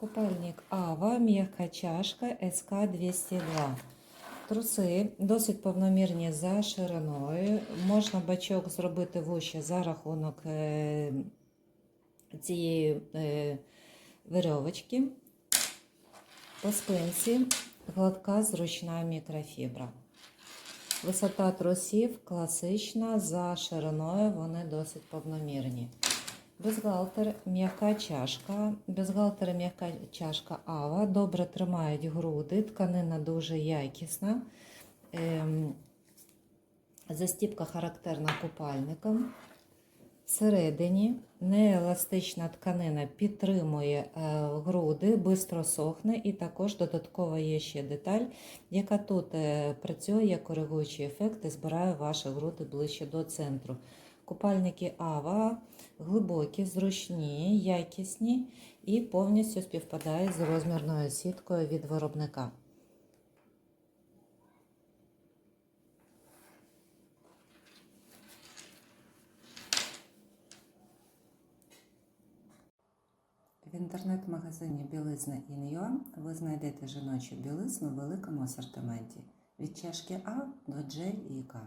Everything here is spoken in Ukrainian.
Купальник Ава, м'яка чашка СК-202. Труси досить повномірні за шириною. Можна бачок зробити вище за рахунок е, цієї е, верьовочки. По спинці гладка зручна мікрофібра. Висота трусів класична, за шириною вони досить повномірні. Бюстгальтер м'яка чашка. Бюстгальтер м'яка чашка Ава. Добре тримають груди, тканина дуже якісна. Ем, застіпка характерна купальникам. Всередині нееластична тканина підтримує е, груди, швидко сохне, і також додатково є ще деталь, яка тут е, працює як коригуючий ефект і збирає ваші груди ближче до центру. Купальники Ава глибокі, зручні, якісні і повністю співпадають з розмірною сіткою від виробника. В інтернет-магазині Білизна Ін'Юа ви знайдете жіночу білизну в великому асортименті від чашки А до J і К.